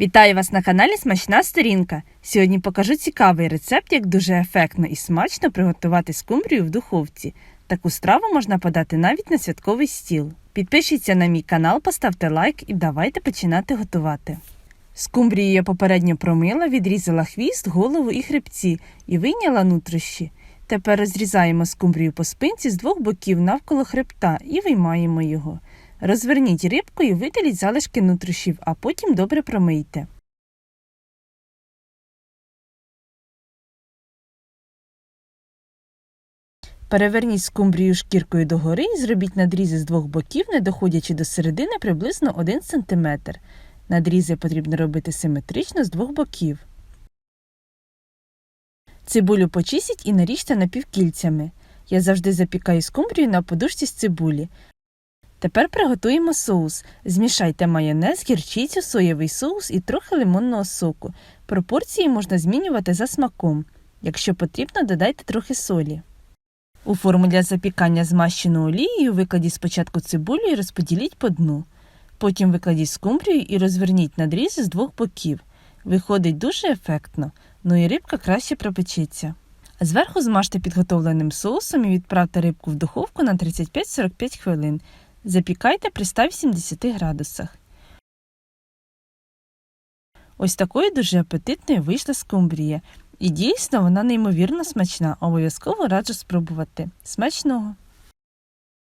Вітаю вас на каналі Смачна Сторінка. Сьогодні покажу цікавий рецепт, як дуже ефектно і смачно приготувати скумбрію в духовці. Таку страву можна подати навіть на святковий стіл. Підпишіться на мій канал, поставте лайк і давайте починати готувати. Скумбрію я попередньо промила, відрізала хвіст, голову і хребці і вийняла нутрощі. Тепер розрізаємо скумбрію по спинці з двох боків навколо хребта і виймаємо його. Розверніть рибку і видаліть залишки нутрощів, а потім добре промийте. Переверніть скумбрію шкіркою догори і зробіть надрізи з двох боків, не доходячи до середини приблизно 1 см. Надрізи потрібно робити симетрично з двох боків. Цибулю почистіть і наріжте напівкільцями. Я завжди запікаю скумбрію на подушці з цибулі. Тепер приготуємо соус. Змішайте майонез, гірчицю, соєвий соус і трохи лимонного соку. Пропорції можна змінювати за смаком. Якщо потрібно, додайте трохи солі. У форму для запікання змащену олією викладіть спочатку цибулю і розподіліть по дну. Потім викладіть скумбрію і розверніть надрізи з двох боків. Виходить дуже ефектно, ну і рибка краще пропечеться. Зверху змажте підготовленим соусом і відправте рибку в духовку на 35-45 хвилин. Запікайте при 180 градусах. Ось такою дуже апетитною вийшла скумбрія. І дійсно вона неймовірно смачна. Обов'язково раджу спробувати. Смачного!